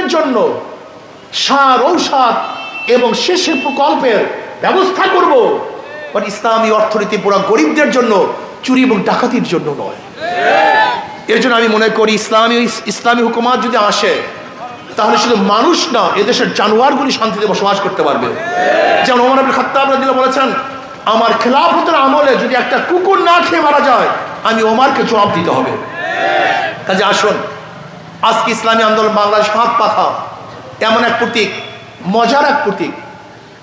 গরিবদের জন্য সার, ঔষধ এবং শেষের প্রকল্পের ব্যবস্থা করব। বাট ইসলামী অর্থনীতি পুরো গরিবদের জন্য, চুরি এবং ডাকাতির জন্য নয়। এর জন্য আমি মনে করি ইসলামী ইসলামী হুকুমাত যদি আসে, তাহলে শুধু মানুষ না, এদেশের জানোয়ারগুলি শান্তিতে বসবাস করতে পারবে। যেমন ওমর আব্দুল খাত্তাব রাদিয়াল্লাহু বলেছেন, আমার খেলাফতের আমলে যদি একটা কুকুর না খেয়ে মারা যায়, আমি ওমারকে জবাব দিতে হবে। কাজে আসুন আজকে ইসলামী আন্দোলন বাংলাদেশ হাত পাখা এমন এক প্রতীক, মজার এক প্রতীক।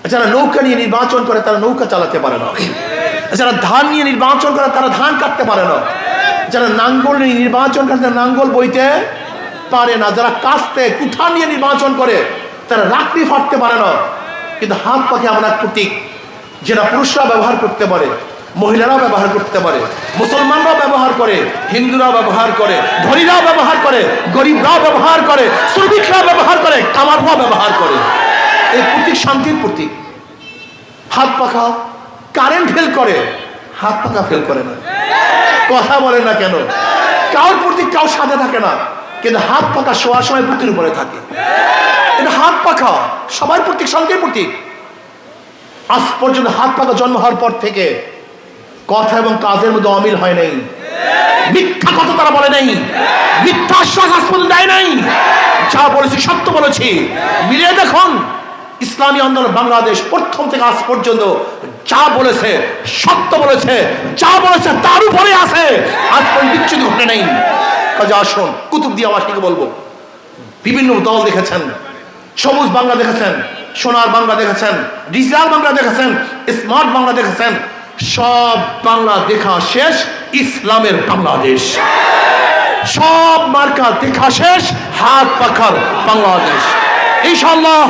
যারা নৌকা নিয়ে নির্বাচন করে, তারা নৌকা চালাতে পারে না। যারা ধান নিয়ে নির্বাচন করে, তারা ধান কাটতে পারে না। যারা নাঙ্গল নিয়ে নির্বাচন করে, তারা নাঙ্গল বইতে পারে না। যারা কাস্তে, কুঠা নিয়ে নির্বাচন করে, তারা রাত্রি ফাটতে পারে না। কিন্তু হাত পাখে এমন এক প্রতীক, যেটা পুরুষরা ব্যবহার করতে পারে। মহিলারাও ব্যবহার করতে পারে, মুসলমানরাও ব্যবহার করে, হিন্দুরাও ব্যবহার করে, ধনীরাও ব্যবহার করে, গরিবরাও ব্যবহার করে, শ্রমিকরাও ব্যবহার করে কামাররাও ব্যবহার করে। এই প্রতীক শান্তির প্রতীক। হাত পাখা কারেন্ট ফেল করে, হাত পাখা ফেল করে না। কথা বলে না কেন? কার প্রতীক কাউ সাথে থাকে না, কিন্তু হাত পাখা শোয়ার সময় বুকের উপরে থাকে। এটা হাত পাখা সবার প্রতীক শান্তির প্রতীক। আজ পর্যন্ত হাত পাখা জন্ম হওয়ার পর থেকে কথা এবং কাজের মধ্যে অমিল হয় নাই। মিথ্যা কথা তারা বলে নাই। মিথ্যা আশ্বাস পর্যন্ত দেয় নাই। যা বলেছি সত্য বলেছি। মিলিয়ে দেখুন, ইসলামী আন্দোলন বাংলাদেশ প্রথম থেকে আজ পর্যন্ত যা বলেছে সত্য বলেছে, যা বলেছে তার উপরে আছে। আজ পর্যন্ত বিচ্ছুতি ঘটে নেই। কাজে আসুন, কুতুব দিয়ে আবাসীকে বলব। বিভিন্ন দল দেখেছেন, সবুজ বাংলা দেখেছেন, সোনার বাংলা দেখেছেন, ডিজিটাল বাংলা দেখেছেন, স্মার্ট বাংলা দেখেছেন সব বাংলা দেখা শেষ, ইসলামের বাংলাদেশ। সব মার্কা দেখা শেষ, হাত পাখার বাংলাদেশ। ইনশাল্লাহ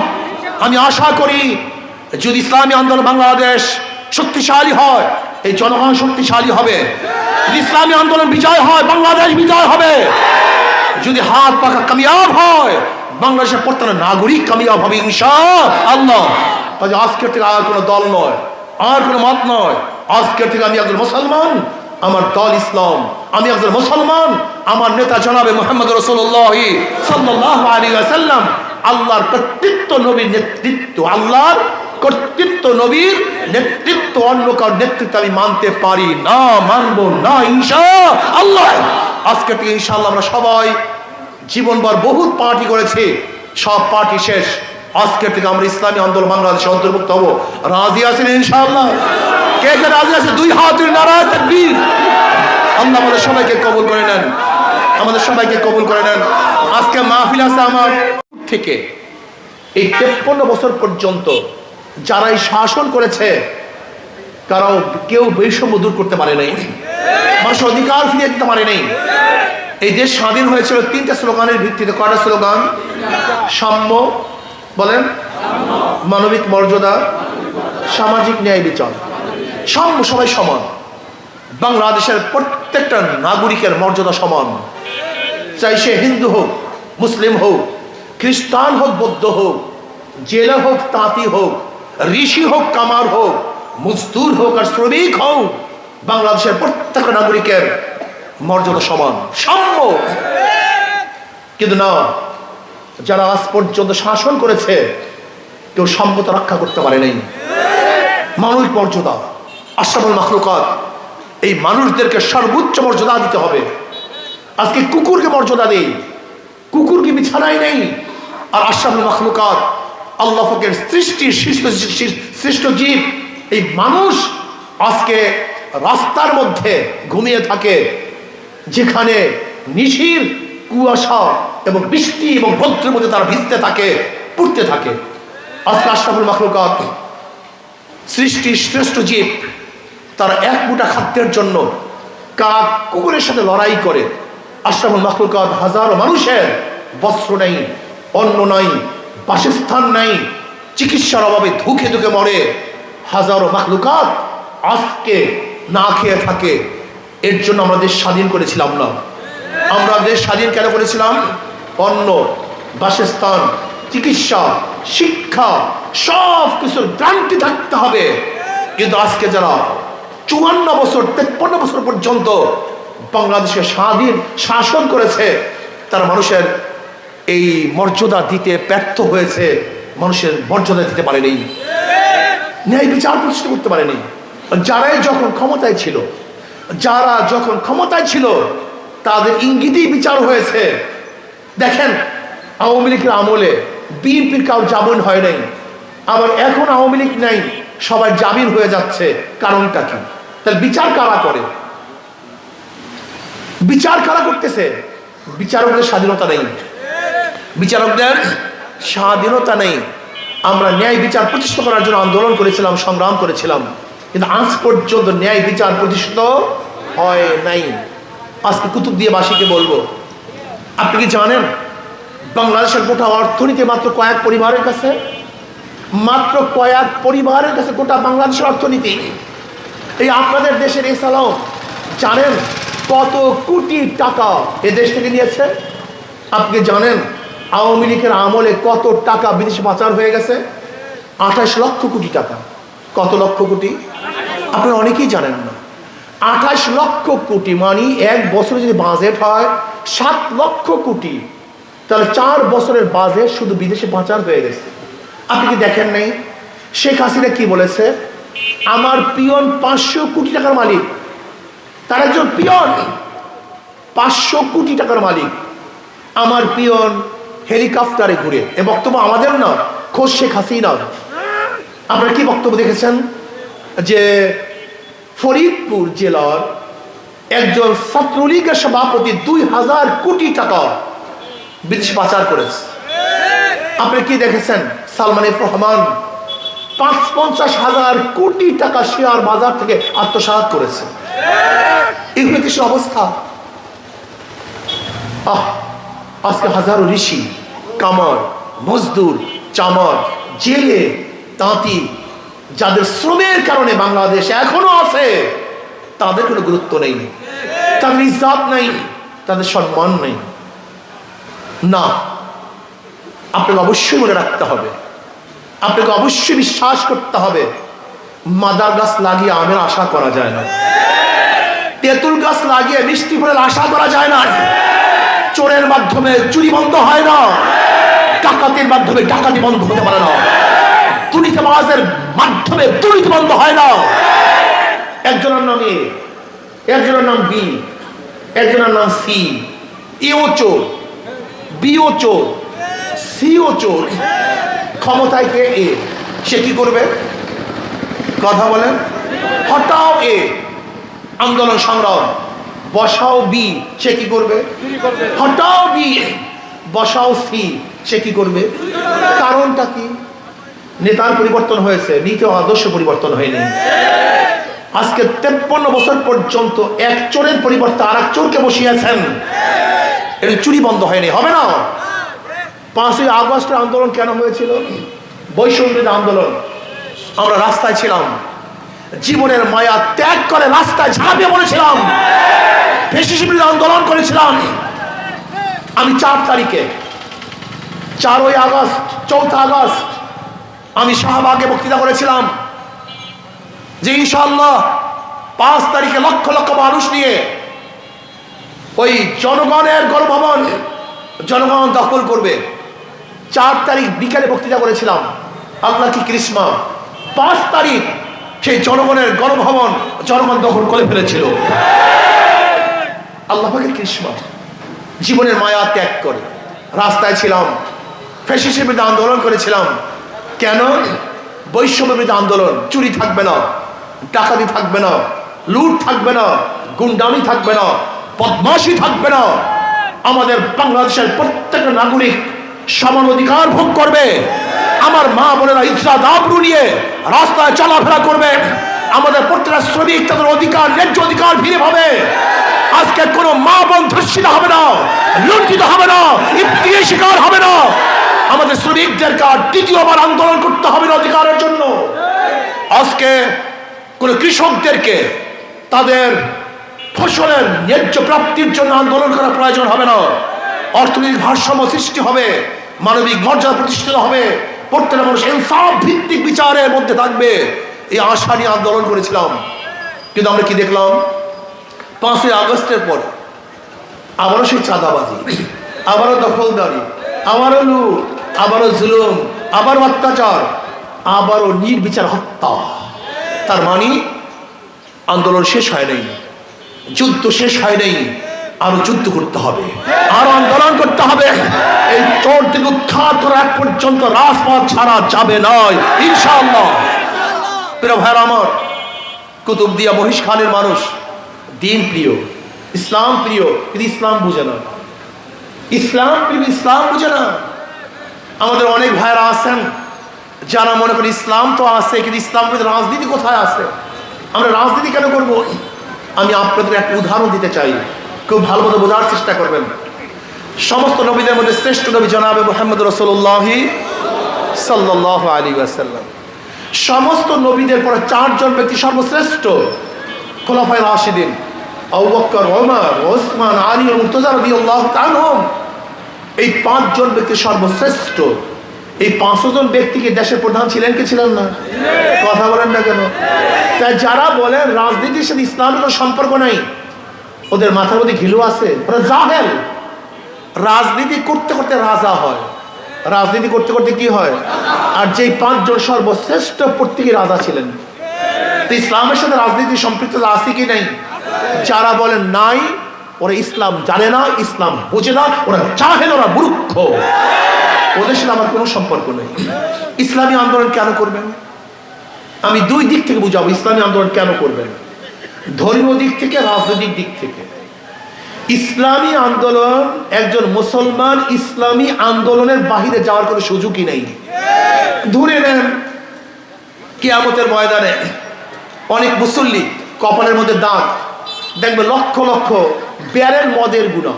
আমি আশা করি, যদি ইসলামী আন্দোলন বাংলাদেশ শক্তিশালী হয়, এই জনগণ শক্তিশালী হবে। ইসলামী আন্দোলন বিজয় হয়, বাংলাদেশ বিজয় হবে। যদি হাত পাখা কামিয়াব হয়, বাংলাদেশের প্রত্যেক নাগরিক কামিয়াব হবে ইনশা আল্লাহ আজকের থেকে আর কোনো দল নয়, আর কোনো মত নয়। আজকের থেকে আমি একজন মুসলমান, আমার দল ইসলাম। আমি একজন মুসলমান, আমার নেতা জনাবে মোহাম্মদ রসুল্লাহ সাল্লাহ আলী আল্লাহর কর্তৃত্ব নবীর নেতৃত্ব, আল্লাহর কর্তৃত্ব নবীর নেতৃত্ব, অন্য কার নেতৃত্ব আমি মানতে পারি না, মানবো না ইনশা আল্লাহ আজকে থেকে ইনশাআল্লাহ আমরা সবাই জীবনভর বহুত পার্টি করেছে, সব পার্টি শেষ। আজকের থেকে আমরা ইসলামী আন্দোলন, বাংলাদেশে অন্তর্ভুক্ত হব। রাজি আছেন ইনশাআল্লাহ? কে কে রাজি আছে? দুই হাত নারায় তাকবীর। আল্লাহ আমাদের সবাইকে কবুল করে নেন। আমাদের সবাইকে কবুল করে নেন। আজকে মাহফিল আছে আমার থেকে। এই তেপ্পন্ন বছর পর্যন্ত যারা এই শাসন করেছে, তারাও কেউ বৈষম্য দূর করতে পারে নাই। মানুষের অধিকার ফিরিয়ে দিতে পারে নাই। এই দেশ স্বাধীন হয়েছিল তিনটা স্লোগানের ভিত্তিতে। কয়টা স্লোগান? সাম্য, বলেন, মানবিক মর্যাদা, সামাজিক ন্যায় বিচার। সাম্য সবাই সমান। বাংলাদেশের প্রত্যেকটা নাগরিকের মর্যাদা সমান। চাই সে হিন্দু হোক, মুসলিম হোক, খ্রিস্টান হোক, বৌদ্ধ হোক, জেলে হোক, তাঁতি হোক, ঋষি হোক, কামার হোক, মজদুর হোক আর শ্রমিক হোক, বাংলাদেশের প্রত্যেকটা নাগরিকের মর্যাদা সমান। সাম্য। কিন্তু না, যারা আজ পর্যন্ত শাসন করেছে, কেউ সম্মতা রক্ষা করতে পারে নাই। মানুষ মর্যাদা। আশরাফুল মাখলুকাত, এই মানুষদেরকে সর্বোচ্চ মর্যাদা দিতে হবে। আজকে কুকুরকে মর্যাদা দেই। কুকুরকে বিছানায় নেই। আর আশরাফুল মাখলুকাত, আল্লাহ ফকের সৃষ্ট সৃষ্ট জীব, এই মানুষ আজকে রাস্তার মধ্যে ঘুমিয়ে থাকে, যেখানে নিশির কুয়াশা এবং বৃষ্টি এবং রৌদ্রের মধ্যে তারা ভিজতে থাকে, পড়তে থাকে। আজকে আশরাফুল মাখলুকাত সৃষ্টির শ্রেষ্ঠ জীব তারা এক মুঠা খাদ্যের জন্য কাক কুকুরের সাথে লড়াই করে। আশরাফুল মাখলুকাত হাজারো মানুষের বস্ত্র নেই, অন্ন নাই, বাসস্থান নাই, চিকিৎসার অভাবে ধুকে ধুকে মরে। হাজারো মাখলুকাত আজকে না খেয়ে থাকে। এর জন্য আমরা দেশ স্বাধীন করেছিলাম না। আমরা দেশ স্বাধীন কেন করেছিলাম? অন্ন, বাসস্থান, চিকিৎসা, শিক্ষা সব কিছুর গ্রান্তি থাকতে হবে। কিন্তু আজকে যারা চুয়ান্ন বছর, তেপ্পান্ন বছর পর্যন্ত বাংলাদেশকে স্বাধীন শাসন করেছে। তারা মানুষের এই মর্যাদা দিতে ব্যর্থ হয়েছে। মানুষের মর্যাদা দিতে পারেনি। ন্যায় বিচার প্রতিষ্ঠা করতে পারেনি। যারাই যখন ক্ষমতায় ছিল, যারা যখন ক্ষমতায় ছিল, তাদের ইঙ্গিতেই বিচার হয়েছে। দেখেন, আওয়ামী লীগের আমলে বিএনপির কাউ জামিন হয় নাই। আবার এখন আওয়ামী লীগ নাই, সবাই জামিন হয়ে যাচ্ছে। কারণটা কি? তাহলে বিচার কারা করে? বিচার কারা করতেছে? বিচারকদের স্বাধীনতা নেই। বিচারকদের স্বাধীনতা নেই। আমরা ন্যায় বিচার প্রতিষ্ঠা করার জন্য আন্দোলন করেছিলাম, সংগ্রাম করেছিলাম। কিন্তু আজ পর্যন্ত ন্যায় বিচার প্রতিষ্ঠিত হয় নাই। আজকে কুতুব দিয়ে বাসীকে বলব, আপনি কি জানেন, বাংলাদেশের গোটা অর্থনীতি মাত্র কয়েক পরিবারের কাছে? মাত্র কয়েক পরিবারের কাছে গোটা বাংলাদেশের অর্থনীতি এই আপনাদের দেশের এসালাম জানেন কত কোটি টাকা এ দেশ থেকে নিয়েছে? আপনি জানেন আওয়ামী লীগের আমলে কত টাকা বিদেশে পাচার হয়ে গেছে? আঠাশ লক্ষ কোটি টাকা। কত লক্ষ কোটি? আপনারা অনেকেই জানেন না। আঠাশ লক্ষ কোটি মানে এক বছরে যদি বাজেট হয় সাত লক্ষ কোটি। তাহলে চার বছরের বাজেট শুধু বিদেশে পাচার হয়ে গেছে। আপনি কি দেখেন নাই? শেখ হাসিনা কি বলেছে? আমার পিয়ন পাঁচশো কোটি টাকার মালিক। তার একজন পিয়ন, পাঁচশো কোটি টাকার মালিক। আমার পিয়ন হেলিকপ্টারে ঘুরে, এ বক্তব্য আমাদের না খোঁজ শেখ হাসিনা আপনারা কি বক্তব্য দেখেছেন? যে ফরিদপুর জেলার একজন ছাত্রলীগের সভাপতি দুই হাজার কোটি টাকা বিদেশ পাচার করেছে। আপনি কি দেখেছেন? সালমান রহমান পাঁচ পঞ্চাশ হাজার কোটি টাকা শেয়ার বাজার থেকে আত্মসাৎ করেছে। এগুলো দেশের অবস্থা? আজকে হাজারো ঋষি, কামার, মজদুর, চামার, জেলে, তাঁতি, যাদের শ্রমের কারণে বাংলাদেশ এখনও আছে, তাদের কোনো গুরুত্ব নেই। তাদের ইজ্জাত নেই, তাদের সম্মান নেই। না, আপনাকে অবশ্যই মনে রাখতে হবে। আপনাকে অবশ্যই বিশ্বাস করতে হবে, মাদার গাছ লাগিয়ে আমের আশা করা যায় না। তেঁতুল গাছ লাগিয়ে মিষ্টি ফলের আশা করা যায় না। চোরের মাধ্যমে চুরি বন্ধ হয় না। ডাকাতির মাধ্যমে ডাকাতি বন্ধ হতে পারে না। দুর্নীতিবাজের মাধ্যমে দুর্নীতি বন্ধ হয় না। একজনের নাম এ, একজনের নাম বি, একজনের নাম সি ইও চোর, বিও চোর, সিও চোর। ক্ষমতায় কে এ? সে কি করবে? কথা বলেন। হটাও এ। আন্দোলন সংগ্রাম। বসাও বি সে কি করবে? হটাও বি বসাও সি সে কি করবে? কারণটা কি? নেতার পরিবর্তন হয়েছে, নীতি আদর্শ পরিবর্তন হয়নি। আজকে তেপ্পন্ন বছর পর্যন্ত এক চোরের পরিবর্তে আর এক চোরকে বসিয়েছেন। এটা চুরি বন্ধ হয়নি, হবে না? পাঁচই আগস্টের আন্দোলন কেন হয়েছিল? বৈষম্যের আন্দোলন। আমরা রাস্তায় ছিলাম। জীবনের মায়া ত্যাগ করে রাস্তায় ঝাঁপিয়ে পড়েছিলাম। আন্দোলন করেছিলাম। আমি চার তারিখে, চারই আগস্ট, চৌঠা আগস্ট, আমি শাহবাগে বক্তৃতা করেছিলাম যে ইনশাল্লাহ পাঁচ তারিখে লক্ষ লক্ষ মানুষ নিয়ে ওই জনগণের গণভবন, জনগণ দখল করবে। চার তারিখ বিকালে বক্তৃতা করেছিলাম। আল্লাহ কি কৃষ্মা পাঁচ তারিখ সেই জনগণের গণভবন, জনগণ দখল করে ফেলেছিল। আল্লাহ কৃষ্মা জীবনের মায়া ত্যাগ করে। রাস্তায় ছিলাম, ফ্যাসিসের বিরুদ্ধে আন্দোলন করেছিলাম। কেন? বৈষম্য বিরুদ্ধে আন্দোলন, চুরি থাকবে না, ডাকাতি থাকবে না, লুট থাকবে না, গুন্ডামি থাকবে না, বদমাশি থাকবে না। আমাদের বাংলাদেশের প্রত্যেকটা নাগরিক সমান অধিকার ভোগ করবে। আমার মা বোনেরা ইসরাত আবরু নিয়ে রাস্তায় চলাফেরা করবে। আমাদের প্রত্যেকটা শ্রমিক তাদের অধিকার, ন্যায্য অধিকার ফিরে পাবে। আজকে কোনো মা বোন ধর্ষিত হবে না, লুণ্ঠিত হবে না ইফতিয়ে শিকার হবে না। আমাদের শ্রমিকদেরকে আর দ্বিতীয়বার আন্দোলন করতে হবে না অধিকারের জন্য। আজকে কোন কৃষকদেরকে তাদের ফসলের ন্যায্য প্রাপ্তির জন্য আন্দোলন করা প্রয়োজন হবে না। অর্থনৈতিক ভারসাম্য সৃষ্টি হবে। মানবিক মর্যাদা প্রতিষ্ঠিত হবে। প্রত্যেকটা মানুষ ইনসাফ ভিত্তিক বিচারের মধ্যে থাকবে। এই আশা নিয়ে আন্দোলন করেছিলাম। কিন্তু আমরা কি দেখলাম? পাঁচই আগস্টের পর আবারও সেই চাঁদাবাজি, আবারও দখলদারি, আবারও লুট, আবারও জুলুম, আবারও অত্যাচার, আবারও নির্বিচার হত্যা। তার মানে আন্দোলন শেষ হয় নাই, যুদ্ধ শেষ হয় নাই। আরও যুদ্ধ করতে হবে, আরও আন্দোলন করতে হবে। এই চোর থেকে উৎখাত করা এক পর্যন্ত রাজপথ ছাড়া যাবে নয় ইনশাআল্লাহ। প্রিয় ভাইরা আমার, কুতুব দিয়া মহিষ খানের মানুষ, দিন প্রিয়, ইসলাম প্রিয়, কিন্তু ইসলাম বুঝে না। ইসলাম প্রিয় ইসলাম বুঝে না। আমাদের অনেক ভাইরা আছেন, যারা মনে করি ইসলাম তো আছে, কিন্তু ইসলাম রাজনীতি কোথায় আছে? আমরা রাজনীতি কেন করব? আমি আপনাদের একটা উদাহরণ দিতে চাই। খুব ভালো মতো বোঝার চেষ্টা করবেন। সমস্ত নবীদের মধ্যে শ্রেষ্ঠ নবী জনাবে মোহাম্মদ রসুল্লাহি সাল্লাহ আলী আসাল্লাম সমস্ত নবীদের পরে চারজন ব্যক্তি সর্বশ্রেষ্ঠ খোলাফায় রাশিদিন Abu Bakr Omar Osman Ali Murtaza রাদিয়াল্লাহু তাআলাহুম এই পাঁচজন ব্যক্তি সর্বশ্রেষ্ঠ। এই পাঁচজন ব্যক্তিকে দেশের প্রধান ছিলেন কি ছিলেন না? কথা বলেন না কেন? তাই যারা বলেন রাজনীতির সাথে ইসলামের কোনো সম্পর্ক নাই। ওদের মাথার মধ্যে ঘিলু আছে? ওরা জাহেল। রাজনীতি করতে করতে রাজা হয়। রাজনীতি করতে করতে কি হয়? আর যেই পাঁচজন সর্বশ্রেষ্ঠ প্রত্যেকে রাজা ছিলেন। ইসলামের সাথে রাজনীতি সম্পৃক্ত আছে কি নাই? যারা বলেন নাই, ওরা ইসলাম জানে না, ইসলাম বোঝে না, ওরা চাহেন ওরা মূর্খ। ওদের সাথে আমার কোনো সম্পর্ক নেই। ইসলামী আন্দোলন কেন করবেন? আমি দুই দিক থেকে বুঝাবো, ইসলামী আন্দোলন কেন করবেন? ধর্মীয় দিক থেকে, রাজনৈতিক দিক থেকে। ইসলামী আন্দোলন, একজন মুসলমান ইসলামী আন্দোলনের বাহিরে যাওয়ার কোনো সুযোগই নেই। ধরে নেন, কেয়ামতের ময়দানে অনেক মুসল্লি কপালের মধ্যে দাঁত দেখবে লক্ষ লক্ষ ব্যারেল মদের গুণা,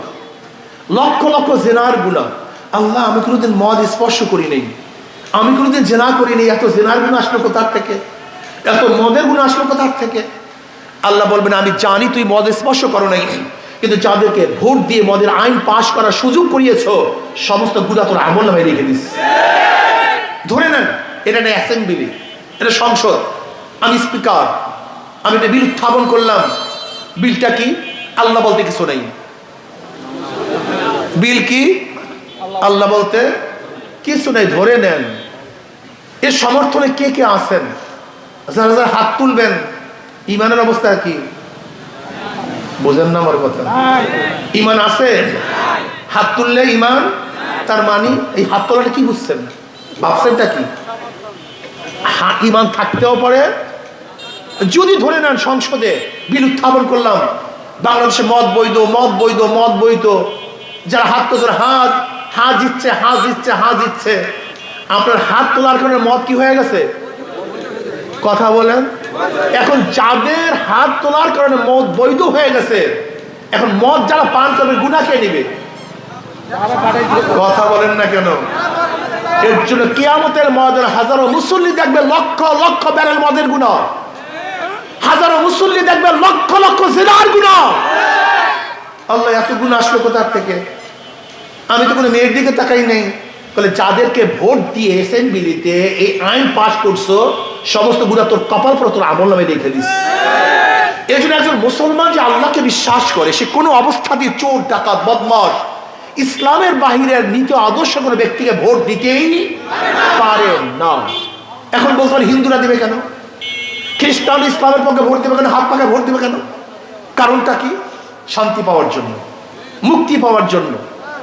লক্ষ লক্ষ জেনার গুণা। আল্লাহ, আমি কোনোদিন মদ স্পর্শ করি নেই। আমি কোনোদিন জেনা করি নেই। এত জেনার গুণ আসলো কোথার থেকে? এত মদের গুণ আসলো কোথার থেকে? আল্লাহ বলবেন, আমি জানি তুই মদ স্পর্শ করো নাই, কিন্তু যাদেরকে ভোট দিয়ে মদের আইন পাশ করার সুযোগ করিয়েছ, সমস্ত গুণা তোর আমল নামে রেখে দিস। ধরে নেন, এটা একটা অ্যাসেম্বলি এটা সংসদ। আমি স্পিকার আমি একটা বিল উত্থাপন করলাম। বিলটা কি? আল্লাহ বলতে কিছু নেই। বিল কি? আল্লাহ বলতে কিছু নেই। ধরে নেন, এর সমর্থনে কে কে আছেন? যারা যারা হাত তুলবেন ইমানের অবস্থা কি? বোঝেন না আমার কথা। ইমান আছে? হাত তুললে ইমান, তার মানে এই হাত তোলাটা কি বুঝছেন? ভাবছেনটা কি? ইমান থাকতেও পারে। যদি ধরে নেন সংসদে বিল উত্থাপন করলাম, বাংলাদেশে মদ বৈধ মদ বৈধ মদ বৈধ, যারা হাত তোলছে হাত হাত দিচ্ছে হাত দিচ্ছে হাত দিচ্ছে আপনার হাত তোলার কারণে মদ কি হয়ে গেছে? কথা বলেন। এখন যাদের হাত তোলার কারণে মদ বৈধ হয়ে গেছে। এখন মদ যারা পান করবে গুণা কে নিবে? কথা বলেন না কেন? এর জন্য কেয়ামতের মদের হাজারো মুসল্লি দেখবে লক্ষ লক্ষ ব্যারেল মদের গুণা হাজারো মুসল্লি দেখবে লক্ষ লক্ষ জেনার গুণা আল্লাহ, এত গুণ আসলো কোথার থেকে? আমি তো কোনো মেয়ের দিকে তাকাই নাই। বলে, যাদেরকে ভোট দিয়ে অ্যাসেম্বলিতে এই আইন পাশ করছ সমস্ত গুণা তোর কপাল পর তোর আমল নামে রেখে দিস। এই জন্য একজন মুসলমান যে আল্লাহকে বিশ্বাস করে সে কোনো অবস্থাতেই চোর ডাকাত বদমাস ইসলামের বাহিরের নীতি আদর্শ কোনো ব্যক্তিকে ভোট দিতেই পারে না। এখন বলতে পারে হিন্দুরা দিবে কেন? খ্রিস্টান ইসলামের পক্ষে ভোট দেবে কেন? হাত পাকে ভোট দেবে কেন? কারণটা কি? শান্তি পাওয়ার জন্য মুক্তি পাওয়ার জন্য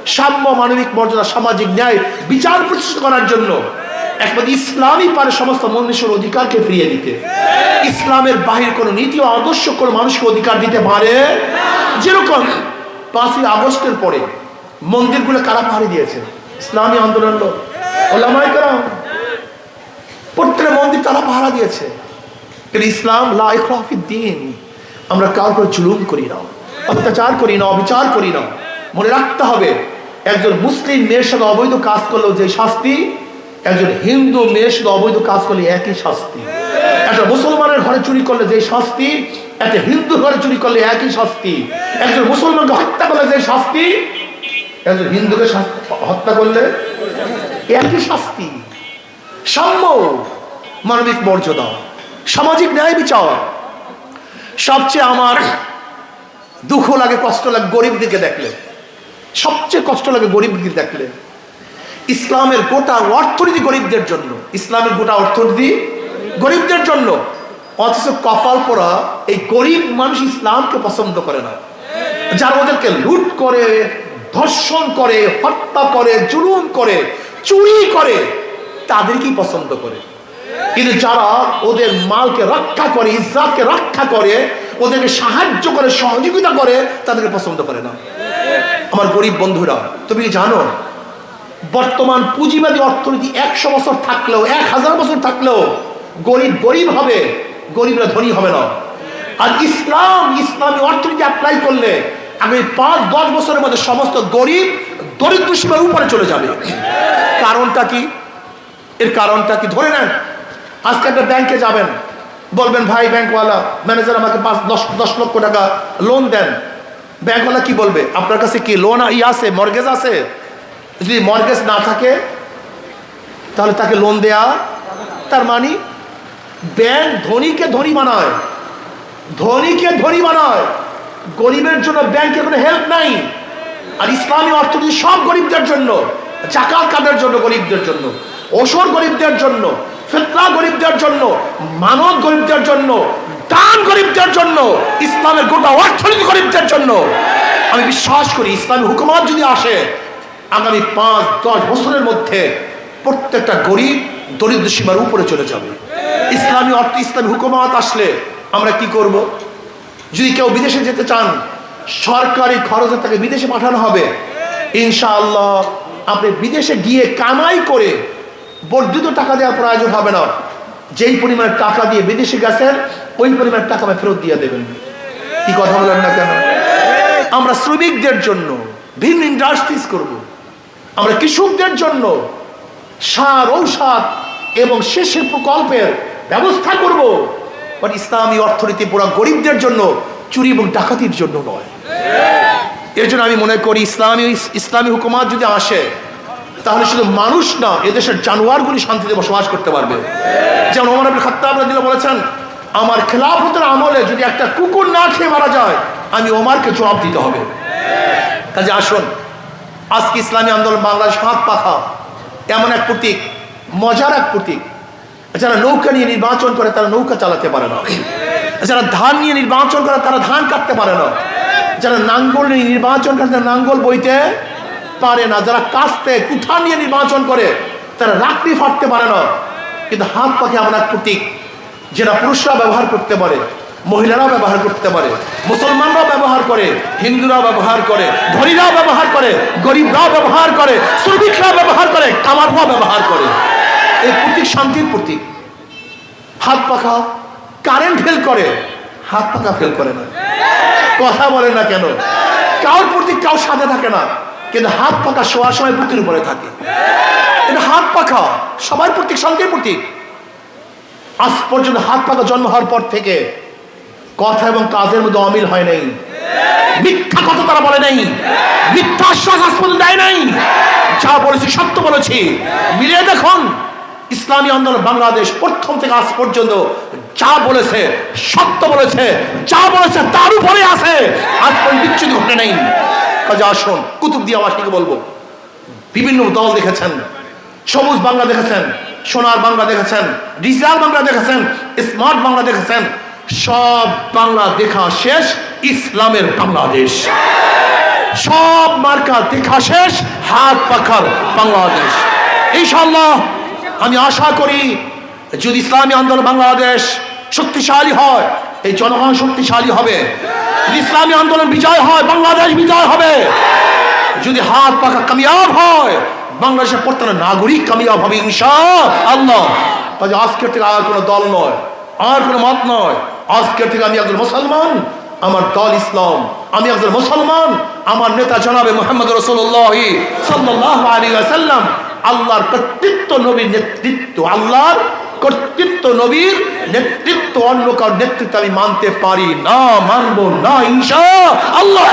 সাম্য মানবিক মর্যাদা সামাজিক ন্যায় বিচার প্রতিষ্ঠা করার জন্য। ইসলামই পারে সমস্ত অধিকারকে ফিরিয়ে দিতে। ইসলামের বাহির কোনো নীতি ও আদর্শ কোনো মানুষকে অধিকার দিতে পারে? যেরকম পাঁচই আগস্টের পরে মন্দিরগুলো কারা দিয়েছে? ইসলামী আন্দোলন লোক। প্রত্যেকটা মন্দির তারা পাহারা দিয়েছে। কিন্তু ইসলাম দিন আমরা কার উপর জুলুম করি না। অত্যাচার করি না, অবিচার করি না। মনে রাখতে হবে, একজন মুসলিম মেয়ের সাথে অবৈধ কাজ করলেও যে শাস্তি একজন হিন্দু মেয়ের সাথে অবৈধ কাজ করলে একই শাস্তি। একটা মুসলমানের ঘরে চুরি করলে যে শাস্তি, একটা হিন্দু ঘরে চুরি করলে একই শাস্তি। একজন মুসলমানকে হত্যা করলে যে শাস্তি, একজন হিন্দুকে হত্যা করলে একই শাস্তি। সাম্য মানবিক মর্যাদা, সামাজিক ন্যায় বিচার। সবচেয়ে আমার দুঃখ লাগে, কষ্ট লাগে গরিবদিকে দেখলে। সবচেয়ে কষ্ট লাগে গরিবদিকে দেখলে। ইসলামের গোটা অর্থনীতি গরিবদের জন্য। ইসলামের গোটা অর্থনীতি গরিবদের জন্য। অথচ কপাল পোড়া এই গরিব মানুষ ইসলামকে পছন্দ করে না। যারা ওদেরকে লুট করে, ধর্ষণ করে, হত্যা করে, জুলুম করে, চুরি করে, তাদেরকেই পছন্দ করে। কিন্তু যারা ওদের মালকে রক্ষা করে, ইজ্জাতকে রক্ষা করে, ওদেরকে সাহায্য করে, সহযোগিতা করে, তাদেরকে পছন্দ করে না। আমার গরিব বন্ধুরা, তুমি জানো? বর্তমান পুঁজিবাদী অর্থনীতি একশো বছর থাকলেও, এক হাজার বছর থাকলেও গরিব গরিব হবে, গরিবরা ধনী হবে না। আর ইসলাম, ইসলামী অর্থনীতি অ্যাপ্লাই করলে আগামী পাঁচ, দশ বছরের মধ্যে সমস্ত গরিব দরিদ্র সীমার উপরে চলে যাবে। কারণটা কি? এর কারণটা কি? ধরে নেন, আজকে একটা ব্যাংকে যাবেন, বলবেন, ভাই ব্যাংকওয়ালা ম্যানেজার আমাকে পাঁচ, দশ দশ লক্ষ টাকা লোন দেন। ব্যাংকওয়ালা কি বলবে? আপনার কাছে কি লোন ই আছে মর্গেজ আছে? যদি মর্গেজ না থাকে, তাহলে তাকে লোন দেয়া, তার মানে ব্যাংক ধনীকে ধনী বানায়, ধনীকে ধনী বানায়। গরিবের জন্য ব্যাংকের কোনো হেল্প নাই। আর ইসলামী অর্থনীতি সব গরিবদের জন্য চাকাল কাদের জন্য? গরিবদের জন্য। ওসর গরিবদের জন্য, ফেতনা গরিবদের জন্য, মানব গরিবদের জন্য, দান গরিবদের জন্য, ইসলামের গোটা অর্থনীতি গরিবদের জন্য। আমি বিশ্বাস করি ইসলামী হুকুমত যদি আসে আগামী পাঁচ, দশ বছরের মধ্যে প্রত্যেকটা গরিব দরিদ্র সীমার উপরে চলে যাবে। ইসলামী অর্থ, ইসলামী হুকুমাত আসলে আমরা কি করব। যদি কেউ বিদেশে যেতে চান, সরকারি খরচে তাকে বিদেশে পাঠানো হবে। ইনশাআল্লাহ আপনি বিদেশে গিয়ে কামাই করে বর্ধিত টাকা দেওয়ার প্রয়োজন হবে না। যেই পরিমাণের টাকা দিয়ে বিদেশে গেছেন, ওই পরিমাণ টাকা আপনি ফেরত দিয়ে দেবেন। কি কথা বলেন না কেন? আমরা শ্রমিকদের জন্য ভিন্ন ইন্ডাস্ট্রিজ করব। আমরা কৃষকদের জন্য সার, ঔষধ এবং শেষের প্রকল্পের ব্যবস্থা করব। বাট ইসলামী অর্থনীতি পুরো গরিবদের জন্য চুরি এবং ডাকাতির জন্য নয়। এর জন্য আমি মনে করি ইসলামী ইসলামী হুকুমাত যদি আসে, তাহলে শুধু মানুষ না, এদেশের জানোয়ারগুলি শান্তিতে বসবাস করতে পারবে। যেমন ওমর আব্দুল খাত্তাব রাদিয়াল্লাহু বলেছেন, আমার খেলাফতের আমলে যদি একটা কুকুর না খেয়ে মারা যায়, আমি ওমারকে জবাব দিতে হবে। কাজে আসুন আজকে ইসলামী আন্দোলন বাংলাদেশ হাত পাখা এমন এক প্রতীক, মজার এক প্রতীক। যারা নৌকা নিয়ে নির্বাচন করে, তারা নৌকা চালাতে পারে না। যারা ধান নিয়ে নির্বাচন করে, তারা ধান কাটতে পারে না। যারা নাঙ্গল নিয়ে নির্বাচন করে, তারা নাঙ্গল বইতে পারে না। যারা কাস্তে, কুঠা নিয়ে নির্বাচন করে, তারা রাত্রি ফাটতে পারে না। কিন্তু হাত পাখি এমন এক প্রতীক, যেটা পুরুষরা ব্যবহার করতে পারে? মহিলারাও ব্যবহার করতে পারে, মুসলমানরাও ব্যবহার করে, হিন্দুরাও ব্যবহার করে, ধনীরাও ব্যবহার করে, গরিবরাও ব্যবহার করে, শ্রমিকরাও ব্যবহার করে কামাররাও ব্যবহার করে। এই প্রতীক শান্তির প্রতীক। হাত পাখা কারেন্ট ফেল করে, হাত পাখা ফেল করে না। কথা বলে না কেন? কার প্রতীক কাউ সাথে থাকে না, কিন্তু হাত পাখা শোয়ার সময় বুকের উপরে থাকে। এটা হাত পাখা সবার প্রতীক, শান্তির প্রতীক। আজ পর্যন্ত হাত পাকা জন্ম হওয়ার পর থেকে কথা এবং কাজের মধ্যে অমিল হয় নাই। মিথ্যা কথা তারা বলে নাই। মিথ্যা আশ্বাস আজ দেয় নাই। যা বলেছি সত্য বলেছি। মিলিয়ে দেখুন, ইসলামী আন্দোলন বাংলাদেশ প্রথম থেকে আজ পর্যন্ত যা বলেছে সত্য বলেছে, যা বলেছে তার উপরে আছে। আজ পর্যন্ত বিচ্ছুতি ঘটে নেই। কাজে আসুন, কুতুব দিয়ে আবাসীকে বলব? বিভিন্ন দল দেখেছেন, সবুজ বাংলা দেখেছেন, সোনার বাংলা দেখেছেন, ডিজিটাল বাংলা দেখেছেন, স্মার্ট বাংলা দেখেছেন সব বাংলা দেখা শেষ, ইসলামের বাংলাদেশ। সব মার্কা দেখা শেষ, হাত পাখার বাংলাদেশ। ইনশাল্লাহ আমি আশা করি, যদি ইসলামী আন্দোলন বাংলাদেশ শক্তিশালী হয়, এই জনগণ শক্তিশালী হবে। ইসলামী আন্দোলন বিজয় হয়, বাংলাদেশ বিজয় হবে। যদি হাত পাখা কামিয়াব হয়, বাংলাদেশের প্রত্যেক নাগরিক কামিয়াব হবে ইনশা আল্লাহ আজকের থেকে আর কোনো দল নয়, আর কোনো মত নয়। আজকের থেকে আমি একজন মুসলমান, আমার দল ইসলাম। আমি একজন মুসলমান, আমার নেতা জনাবে মোহাম্মদ রসুল্লাহ সাল্লাহ আলী সাল্লাম আল্লাহর কর্তৃত্ব নবীর নেতৃত্ব, আল্লাহর কর্তৃত্ব নবীর নেতৃত্ব, অন্য কার নেতৃত্ব আমি মানতে পারি না, মানবো না, ইনশা আল্লাহ।